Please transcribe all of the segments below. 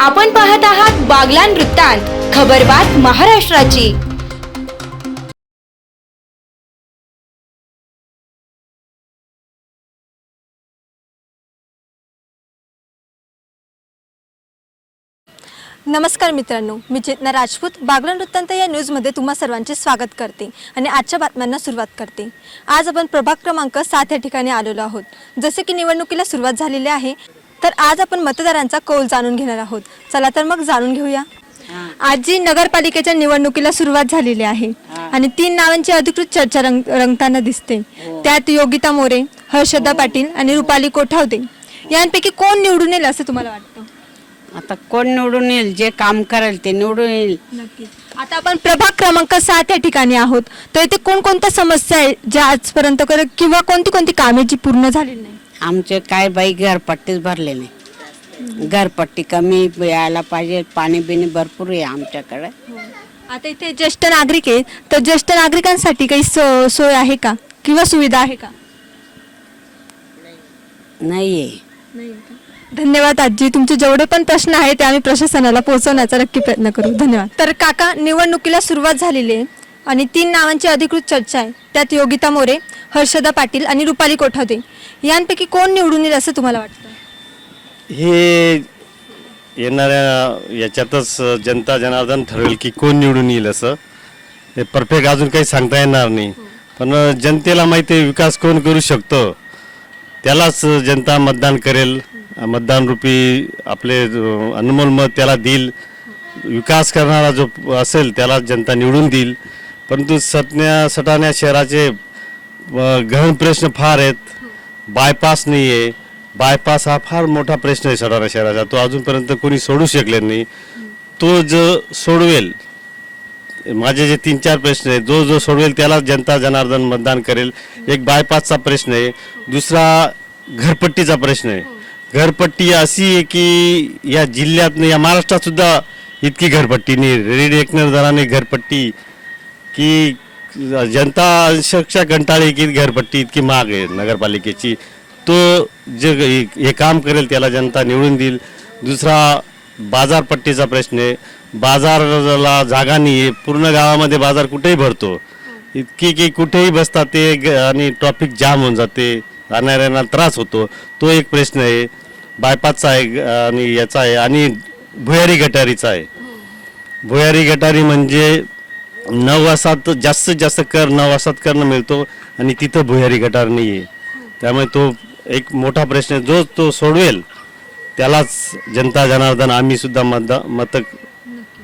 आपण पाहत आहात बागलान वृत्तांत खबरबात महाराष्ट्राची. नमस्कार मित्रांनो मी चेतना राजपूत बागलान वृत्तांत या न्यूजमध्ये तुम्हा सर्वांचे स्वागत करते आणि आजच्या बातम्यांना सुरुवात करते. आज आपण प्रभाग क्रमांक सात या ठिकाणी आलेलो आहोत. जसे की निवडणुकीला सुरुवात झालेली आहे तर आज आपण मतदारांचा कौल जाणून घेणार आहोत. चला तर मग जाणून घेऊया. आजी नगरपालिकेच्या निवडणुकीला सुरुवात झालेली आहे. आणि तीन नावांची अधिकृत चर्चा रंग रंगताना दिसते. त्यात योगिता मोरे हर्षदा पाटील आणि रुपाली कोठावदे. यांपैकी कोण निवडून येईल असं तुम्हाला वाटतं? आता कोण निवडून येईल जे काम करेल ते निवडून येईल. आता आपण प्रभाग क्रमांक सात या ठिकाणी आहोत. तर इथे कोणकोणत्या समस्या आहे ज्या आजपर्यंत कर- किंवा कोणती कोणती कामे जी पूर्ण झालेली नाही आमचे काय बाई घरपट्टीच भरले नाही घरपट्टी कमी यायला पाहिजे पाणी बिणी भरपूर आहे आमच्याकडे. आता इथे ज्येष्ठ नागरिक आहेत तर ज्येष्ठ नागरिकांसाठी काही सो- सोय आहे का? किंवा सुविधा आहे का? नाही आहे धन्यवाद आजी तुमचे जेवढे पण प्रश्न आहेत ते आम्ही प्रशासनाला पोहोचवण्याचा नक्की प्रयत्न करू. धन्यवाद. तर काका निवडणुकीला सुरुवात झालेली आहे आणि तीन नावांची अधिकृत चर्चा आहे. त्यात योगिता मोरे हर्षदा पाटील आणि रुपाली कोठावदे यांपैकी कोण निवडून येईल असं तुम्हाला वाटतं? हे येणाऱ्या याच्यातच जनता जनार्दन ठरवेल की कोण निवडून येईल असं. हे परफेक्ट अजून काही सांगता येणार नाही. पण जनतेला माहिती आहे विकास कोण करू शकतो? त्यालाच जनता मतदान करेल. मतदान रूपी आपले अनमोल मत त्याला देईल. विकास करणारा जो असेल त्याला जनता निवडून देईल. परंतु सटण्या सटाण्या शहराचे गहन प्रश्न फार आहेत. बायपास नाही आहे बायपास हा फार मोठा प्रश्न आहे सटाणा शहराचा. तो अजूनपर्यंत कोणी सोडू शकले नाही. तो जो सोडवेल माझे जे तीन चार प्रश्न आहेत जो जो सोडवेल त्याला जनता जनार्दन मतदान करेल. एक बायपासचा प्रश्न आहे. दुसरा घरपट्टीचा प्रश्न आहे. घरपट्टी अशी आहे की या जिल्ह्यात नाही या महाराष्ट्रात सुद्धा इतकी घरपट्टी नाही. रेडी एकनर दराने घरपट्टी की जनता अंशक्षा कंटाळी की घरपट्टी इतकी महाग आहे नगरपालिकेची. तो जे हे काम करेल त्याला जनता निवडून देईल. दुसरा बाजारपट्टीचा प्रश्न आहे. बाजाराला जागा नाही आहे. पूर्ण गावामध्ये बाजार कुठेही भरतो. इतकी की कुठेही बसतात ते ग- आणि ट्रॉफिक जाम होऊन जाते. जाणाऱ्यांना त्रास होतो. तो एक प्रश्न आहे. बायपासचा आहे ग- आणि याचा आहे. आणि भुयारी गटारीचा आहे. भुयारी गटारी म्हणजे नववासात जास्तीत जास्त कर नववासात करणं मिळतो आणि तिथं भुयारी गटार नाही आहे त्यामुळे तो एक मोठा प्रश्न आहे. जो तो सोडवेल त्यालाच जनता जनार्दन आम्ही सुद्धा मतदा मत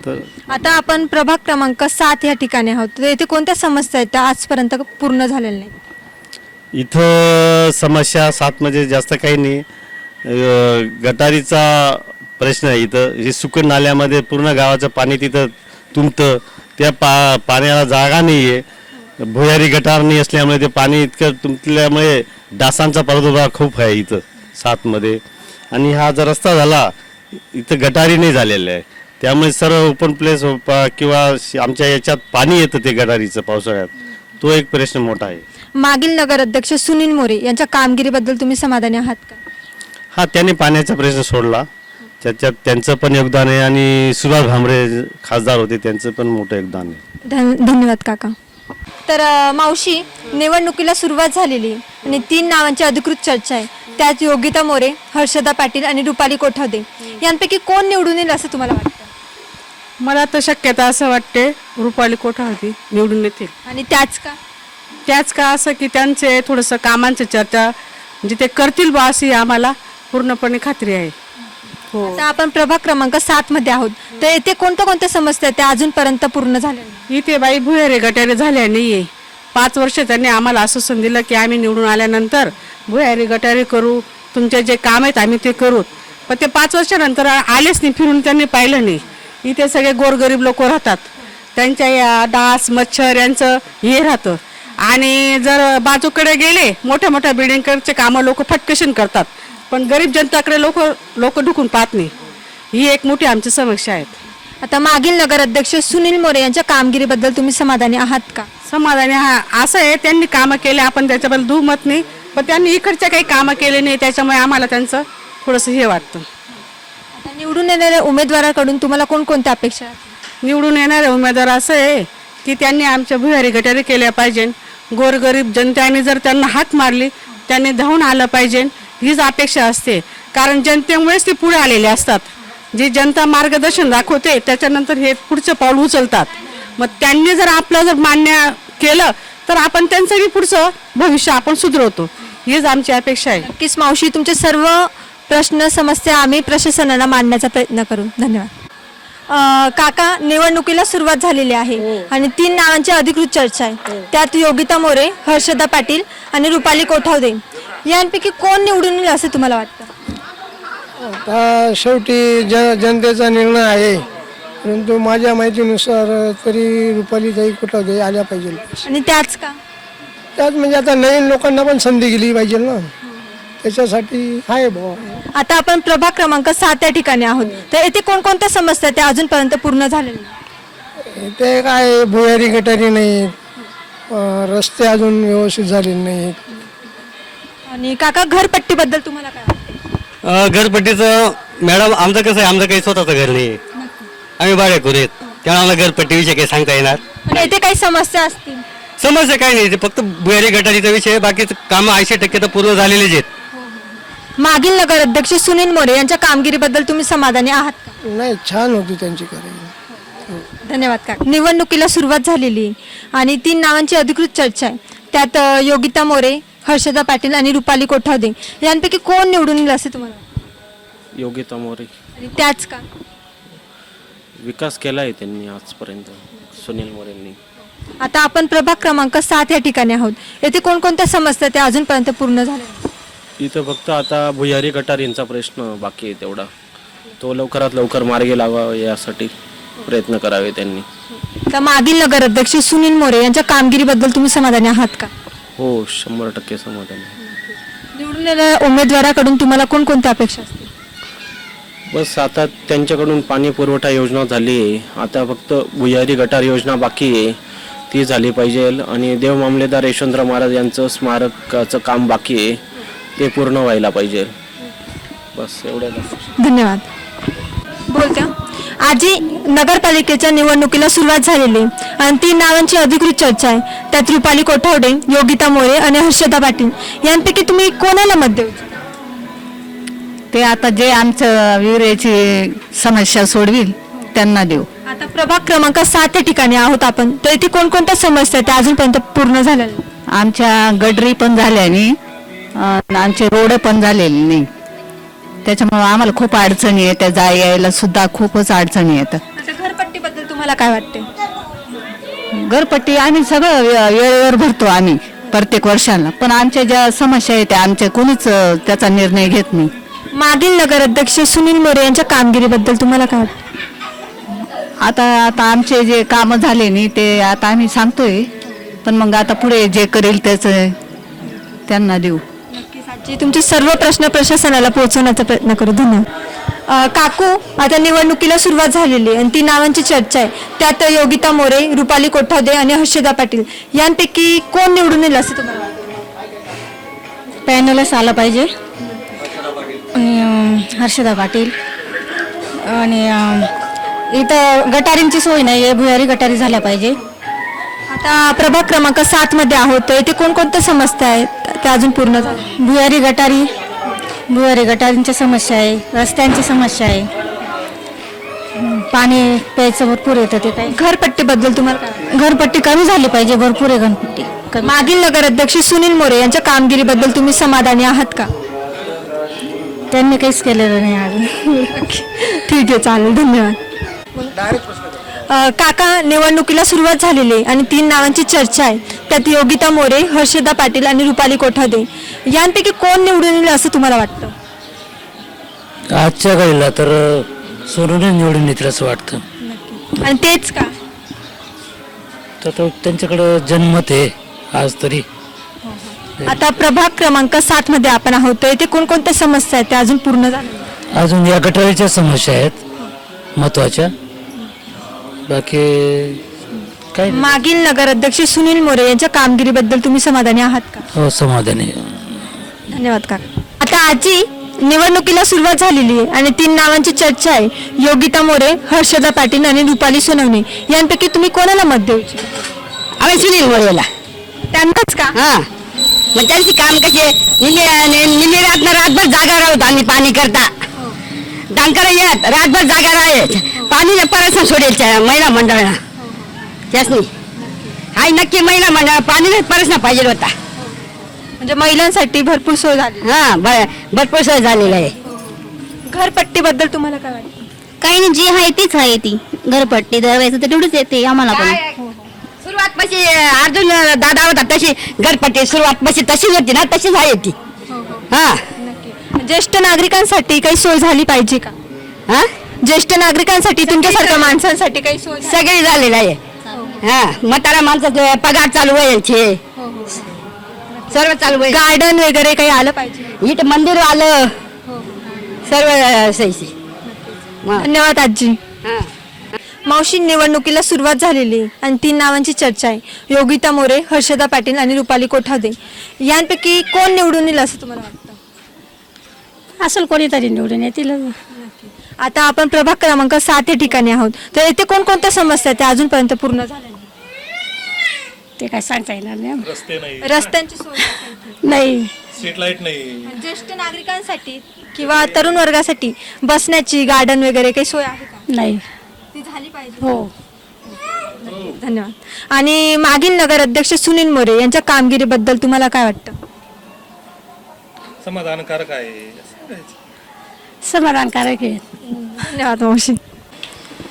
तर आता आपण प्रभाग क्रमांक सात या ठिकाणी आहोत. तर इथे कोणत्या समस्या आहेत? त्या आजपर्यंत पूर्ण झालेल्या नाही इथं समस्या सात म्हणजे जास्त काही नाही. अं, गटारीचा प्रश्न आहे इथं. हे सुकन नाल्यामध्ये पूर्ण गावाचं पाणी तिथं तुंबतं. त्या पा पाण्याला जागा नाही आहे भुयारी गटार नाही असल्यामुळे ते पाणी इतकं तुंबल्यामुळे डासांचा प्रादुर्भाव खूप आहे इथं सातमध्ये. आणि हा जर रस्ता झाला इथं गटारी नाही झालेलं आहे त्यामुळे सर्व ओपन प्लेस किंवा आमच्या याच्यात पाणी येतं ते गटारीचं पावसाळ्यात. तो एक प्रश्न मोठा आहे. मागील नगर अध्यक्ष सुनील मोरे यांच्या कामगिरीबद्दल तुम्ही समाधानी आहात का? हा त्यांनी पाण्याचा प्रश्न सोडला. त्याच्यात त्यांचं पण योगदान आहे आणि सुभाष भामरे खासदार होते त्यांचं पण मोठं योगदान आहे. धन- धन्यवाद काका. तर अ, मावशी निवडणुकीला सुरुवात झालेली आहे आणि तीन नावांची अधिकृत चर्चा आहे. त्यात योगिता मोरे हर्षदा पाटील आणि रुपाली कोठावदे यांपैकी कोण निवडून येईल असं तुम्हाला वाटतं? मला तर शक्यता असं वाटते रुपाली कोठावती निवडून येतील. आणि त्याच का? त्याच का असं की त्यांचे थोडंसं कामांची चर्चा म्हणजे ते करतील बा अशी आम्हाला पूर्णपणे खात्री आहे. हो. आता आपण प्रभाग क्रमांक सात मध्ये आहोत. तर येथे कोणत्या कोणत्या समस्या आहेत त्या अजूनपर्यंत पूर्ण झाल्या नाही? इथे बाई भुयारे गटारे झाल्या नाहीये. पाच वर्ष त्यांनी आम्हाला आश्वासन दिलं की आम्ही निवडून आल्यानंतर भुयारी गटारे करू तुमचे जे काम आहेत आम्ही ते करू. पण ते पाच वर्षानंतर आलेच नाही फिरून त्यांनी पाहिलं नाही. इथे सगळे गोरगरीब लोक राहतात. त्यांच्या या डास मच्छर यांचं हे राहतं. आणि जर बाजूकडे गेले मोठ्या मोठ्या बिल्डिंगकडचे कामं लोक फटकशीन करतात. पण गरीब जनताकडे लोक लोक ढुकून पाहत नाही. ही एक मोठी आमची समस्या आहे. आता मागील नगर अध्यक्ष सुनील मोरे यांच्या कामगिरीबद्दल तुम्ही समाधानी आहात का? समाधानी हा असं आहे त्यांनी कामं केले आपण त्याच्याबद्दल दुमत नाही. पण त्यांनी इकडच्या काही कामं केले नाही त्याच्यामुळे आम्हाला त्यांचं थोडंसं हे वाटतं. आता निवडून येणाऱ्या उमेदवाराकडून तुम्हाला कोणकोणत्या अपेक्षा आहेत? निवडून येणारे उमेदवार असं आहे की त्यांनी आमच्या भुयारी गटारी केल्या पाहिजे गोरगरीब जनतेने जर त्यांना हात मारली त्यांनी धावून आलं पाहिजे हीच अपेक्षा असते. कारण जनतेमुळेच ते पुढे आलेले असतात. जी जनता मार्गदर्शन दाखवते त्याच्यानंतर हे पुढचं पाऊल उचलतात. मग त्यांनी जर आपलं जर मान्य केलं तर आपण त्यांचंही पुढचं भविष्य आपण सुधरवतो. हीच आमची अपेक्षा आहे. नक्कीच मावशी तुमचे सर्व प्रश्न समस्या आम्ही प्रशासनाला मांडण्याचा प्रयत्न करू. धन्यवाद. अं, काका निवडणुकीला सुरुवात झालेली आहे आणि तीन नावांची अधिकृत चर्चा आहे. त्यात योगिता मोरे हर्षदा पाटील आणि रुपाली कोठावदे. यांपैकी कोण निवडून येईल असं तुम्हाला वाटतं? आता शेवटी ज जनतेचा निर्णय आहे. परंतु माझ्या माहितीनुसार तरी रुपालीताई कुठं आल्या पाहिजे. आणि त्याच का? त्यात म्हणजे आता नवीन लोकांना पण संधी गेली पाहिजे ना. त्याच्यासाठी आहे बुवा. आता आपण प्रभाग क्रमांक सात या ठिकाणी आहोत. तर येथे कोणकोणत्या समस्या त्या अजूनपर्यंत पूर्ण झालेल्या नाही? ते काय भुयारी गटारी नाहीत. अं, रस्ते अजून व्यवस्थित झालेले नाहीत. आणि काका घरपट्टीबद्दल तुम्हाला काय वाटतं अ, घरपट्टीचं मॅडम आमचं कसं आहे आमचं काही स्वतःचं घर नाही. आम्ही भाडेकरू आहेत. त्यामुळे आम्हाला घरपट्टीविषयी काही सांगता येणार. आणि येथे काही समस्या असतील? समस्या काही नाही ते फक्त भुयारी गटारीचा विषय आहे. बाकीचं कामं ऐंशी टक्के तर पूर्ण झालेलेच आहेत. मागील नगर अध्यक्ष सुनील मोरे यांच्या कामगिरीबद्दल तुम्ही समाधानी आहात का? नाही छान होती त्यांची कार्य धन्यवाद का निवडणुकीला सुरुवात झालेली आहे आणि तीन नावांची अधिकृत चर्चा आहे. त्यात अ, योगिता मोरे हर्षदा पाटील आणि रुपाली कोठावदे. यांपैकी कोण निवडून येईल असे तुम्हाला वाटतं? योगिता मोरे आणि त्याच का? विकास केला आहे त्यांनी आजपर्यंत सुनील मोरेंनी. आता आपण प्रभाग क्रमांक सात या ठिकाणी आहोत. येथे कोणकोणत्या समस्या त्या अजूनपर्यंत पूर्ण झाल्या नाहीत? इथं फक्त आता भुयारी गटारींचा प्रश्न बाकी आहे तेवढा. तो लवकरात लवकर मार्गी लावावा यासाठी प्रयत्न करावे त्यांनी. तर मागील नगर अध्यक्ष सुनील मोरे यांच्या कामगिरीबद्दल तुम्ही समाधानी आहात का? हो शंभर टक्के समाधान आहे. निवडून येणाऱ्या उमेदवाराकडून तुम्हाला कोणकोणत्या अपेक्षा असतील? बस आता त्यांच्याकडून पाणी पुरवठा योजना झाली आहे. आता फक्त भुयारी गटार योजना बाकी आहे. ती झाली पाहिजे. आणि देव मामलेदार यशवंतराव महाराज यांचं स्मारकाचं काम बाकी आहे. ते पूर्ण व्हायला पाहिजे. बस एवढ्या धन्यवाद. बोलत्या? आजी नगरपालिकेच्या निवडणुकीला सुरुवात झालेली आहे. आणि तीन नावांची अधिकृत चर्चा आहे त्यात रुपाली कोठावडे योगिता मोरे आणि हर्षदा पाटील यांपैकी तुम्ही कोणाला मत देऊ ते आता जे आमचं विहिरीची समस्या सोडविल त्यांना देऊ आता प्रभाग क्रमांक सात या ठिकाणी आहोत आपण तर इथे कोणकोणत्या समस्या आहेत त्या अजूनपर्यंत पूर्ण झालेल्या नाही? आमच्या गडरी पण झाल्याने आमचे रोड पण झालेले नाही त्याच्यामुळे आम्हाला खूप अडचणी येत्या जाय यायला सुद्धा खूपच अडचणी येतात आता घरपट्टीबद्दल तुम्हाला काय वाटते घरपट्टी आम्ही सगळं वे- वेळेवर भरतो आम्ही प्रत्येक वर्षाला. पण आमच्या ज्या समस्या आहेत त्या आमच्या कोणीच अं, त्याचा निर्णय घेत नाही. मागील नगर अध्यक्ष सुनील मोरे यांच्या कामगिरीबद्दल तुम्हाला काय वाटतं आता आता आमचे जे कामं झाले नाही ते आता आम्ही सांगतोय. पण मग आता पुढे जे करेल त्याचं त्यांना देऊ. जी तुमचे सर्व प्रश्न प्रशासनाला पोहोचवण्याचा प्रयत्न करू. धन्यवाद. काकू आता निवडणुकीला सुरुवात झालेली आहे आणि ती नावांची चर्चा आहे. त्यात योगिता मोरे रुपाली कोठावदे आणि हर्षदा पाटील यांपैकी कोण निवडून येईल असं तुम्हाला वाटतं? पॅनलच पाहिजे. आणि हर्षदा पाटील. आणि इथं गटारींची सोय नाही आहे भुयारी गटारी झाल्या पाहिजे. आता प्रभाग क्रमांक सात मध्ये आहोत. इथे कोणकोणत्या समस्या आहेत? त्या अजून पूर्ण झाल्या भुयारी गटारी भुयारी गटारींची समस्या आहे रस्त्यांची समस्या आहे. पाणी प्यायचं भरपूर येतं ते काही. घरपट्टीबद्दल तुम्हाला काय वाटतं? घरपट्टी कमी झाली पाहिजे भरपूर आहे घरपट्टी. कमी. मागील नगर अध्यक्ष सुनील मोरे यांच्या कामगिरीबद्दल तुम्ही समाधानी आहात का? त्यांनी काहीच केलेलं नाही अजून. ठीक आहे चालेल धन्यवाद. अ, काका निवडणुकीला सुरुवात झालेली आहे आणि तीन नावांची चर्चा आहे. त्यात योगिता मोरे हर्षदा पाटील आणि रुपाली कोठादे. यांपैकी कोण निवडून येईल असं तुम्हाला वाटतं? आजच्या घडीला तर सोनूने निवडून येतील असं वाटतं. आणि तेच का? तर तो त्यांच्याकडं जनमत आहे आज तरी. आता प्रभाग क्रमांक सात मध्ये आपण आहोत. तर इथे कोणकोणत्या समस्या आहेत त्या अजून पूर्ण झाल्या. अजून या गटारीच्या समस्या आहेत महत्त्वाच्या. बाकी काही नाही. मागील नगर अध्यक्ष सुनील मोरे यांच्या कामगिरीबद्दल तुम्ही समाधानी आहात का? हो समाधानी. धन्यवाद काका. आता आजी निवडणुकीला सुरुवात झालेली आहे आणि तीन नावांची चर्चा आहे. योगिता मोरे हर्षदा पाटील आणि रुपाली सोनवणे. यांपैकी तुम्ही कोणाला मत देऊ इच्छिता? आम्ही सुनील मोरेला. त्यांनाच का? हा. मग त्यांची काम कशी निली रात्र रातभर जागा राहत आम्ही पाणी करता. टँकर येत रातभर जागा राहत. पाणी परत सोडेल त्या महिला मंडळाला. त्याच नाही. हाय नक्की महिला मंडळ पाणी परत पाहिजे होता. म्हणजे महिलांसाठी भरपूर सोय झाली. हा ब- भरपूर सोय झालेली आहे. घरपट्टीबद्दल तुम्हाला काय वाटतं? काही नाही जी आहे तीच आहे ती. घरपट्टी दरवायचं तर तेवढीच येते आम्हाला पण. सुरुवात पशी अर्जुन दादा होता तशी घरपट्टी सुरुवात पशी तशीच होती ना तशीच आहे ती. हा ज्येष्ठ नागरिकांसाठी काही सोय झाली पाहिजे का? हा? ज्येष्ठ नागरिकांसाठी तुमच्यासारख्या माणसांसाठी काही सोय झाली? सगळी झालेलं आहे. हा. म्हातारा माणसाचे पगार चालू व्हायचे सर्व चालू आहे. गार्डन वगैरे काही आलं पाहिजे? इथं मंदिर आलं. सर्व सैसे धन्यवाद आजी. मावशी निवडणुकीला सुरुवात झालेली आहे आणि तीन नावांची चर्चा आहे. योगिता मोरे हर्षदा पाटील आणि रुपाली कोठावदे यांपैकी कोण निवडून येईल असं तुम्हाला वाटतं? असेल कोणीतरी निवडून येतील. आता आपण प्रभाग क्रमांक सात या ठिकाणी आहोत. तर येथे कोणकोणत्या समस्या आहेत त्या अजूनपर्यंत पूर्ण झाल्या नाही? ते काय सांगता येणार नाही. रस्त्यांची सोय नाही. स्ट्रीट लाइट नाही. ज्येष्ठ नागरिकांसाठी किंवा तरुण वर्गासाठी बसण्याची गार्डन वगैरे काही सोय आहे का? नाही. ती झाली पाहिजे. हो. धन्यवाद. आणि मागील नगर अध्यक्ष सुनील मोरे यांच्या कामगिरीबद्दल तुम्हाला काय वाटतं? समाधानकारक आहे. असं करायचं. समाधानकारक आहे धन्यवाद मावशी.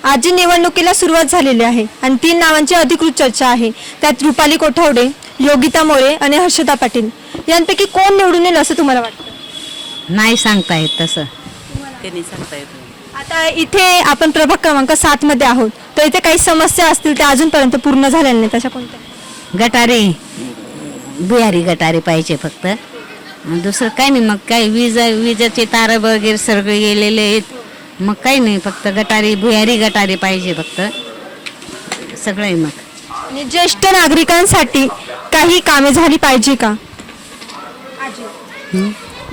आजी निवडणुकीला सुरुवात झालेली आहे आणि तीन नावांची अधिकृत चर्चा आहे. त्यात रुपाली कोठावडे योगिता मोरे आणि हर्षदा पाटील. यांपैकी कोण निवडून येईल असं तुम्हाला वाटतं? नाही सांगता येत तसं. त्यांनी सांगता येत आता इथे आपण प्रभाग क्रमांक सात मध्ये आहोत. तर इथे काही समस्या असतील त्या अजूनपर्यंत पूर्ण झालेल्या नाही तशा कोणत्या? गटारे. भुयारी गटारे पाहिजे फक्त. दुसरं काही नाही मग काय वीज विजेचे तार वगैरे सगळे गेलेले आहेत. मग काही नाही फक्त गटारी भुयारी गटारे पाहिजे फक्त. सगळं आहे मग. आणि ज्येष्ठ नागरिकांसाठी काही कामे झाली पाहिजे का?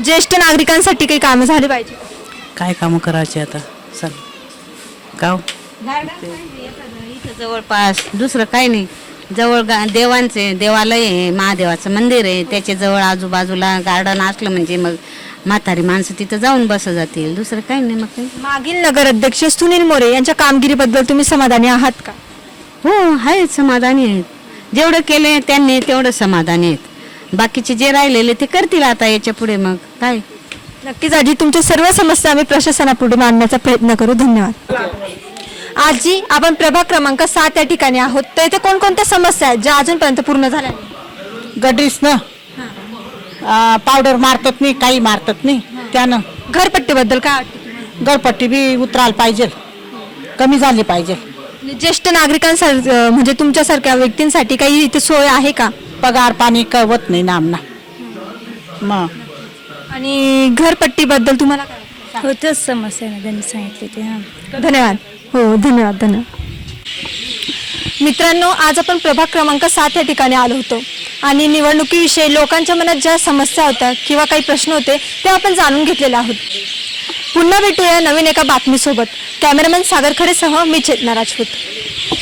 ज्येष्ठ नागरिकांसाठी काही कामे झाली पाहिजे काय कामं करायचे आता? चल. गाव. इथं जवळपास. दुसरं काही नाही. जवळ गा देवांचे देवालय आहे महादेवाचं मंदिर आहे त्याच्याजवळ आजूबाजूला गार्डन असलं म्हणजे मग म्हातारी माणसं तिथं जाऊन बस जातील दुसरं काही नाही मग काही. मागील नगर अध्यक्ष सुनील मोरे यांच्या कामगिरीबद्दल तुम्ही समाधानी आहात का? हो आहेत समाधानी आहेत. जेवढं केले त्यांनी तेवढं समाधानी आहेत. बाकीचे जे राहिलेले ते करतील आता याच्यापुढे मग. काय? नक्कीच आजी तुमच्या सर्व समस्या आम्ही प्रशासनापुढे मांडण्याचा प्रयत्न करू. धन्यवाद. आजी आपण प्रभाग क्रमांक सात या ठिकाणी आहोत. तर इथे कोणकोणत्या समस्या आहेत ज्या अजूनपर्यंत पूर्ण झाल्या नाही? गडरीस ना? पावडर मारतात नाही काही मारतात नाही. त्यानं घरपट्टीबद्दल काय वाटतं तुम्हाला? गडपट्टी बी उतरायला पाहिजे. कमी झाली पाहिजे. आणि ज्येष्ठ नागरिकांसाठी म्हणजे तुमच्यासारख्या व्यक्तींसाठी काही इथे सोय आहे का? पगार पाणी कळवत नाही ना आमना मग आणि घरपट्टीबद्दल तुम्हाला काय वाटतं? हो तोच समस्या ना त्यांनी सांगितली ते हां. धन्यवाद. हो धन्यवाद धन्यवाद. मित्रांनो आज आपण प्रभाग क्रमांक सात या ठिकाणी आलो होतो. आणि निवडणुकीविषयी लोकांच्या मनात ज्या समस्या होत्या किंवा काही प्रश्न होते ते आपण जाणून घेतलेले आहोत. पुन्हा भेटूया नवीन एका बातमीसोबत. कॅमेरामॅन सागर खडेसह मी चेतना राजपूत.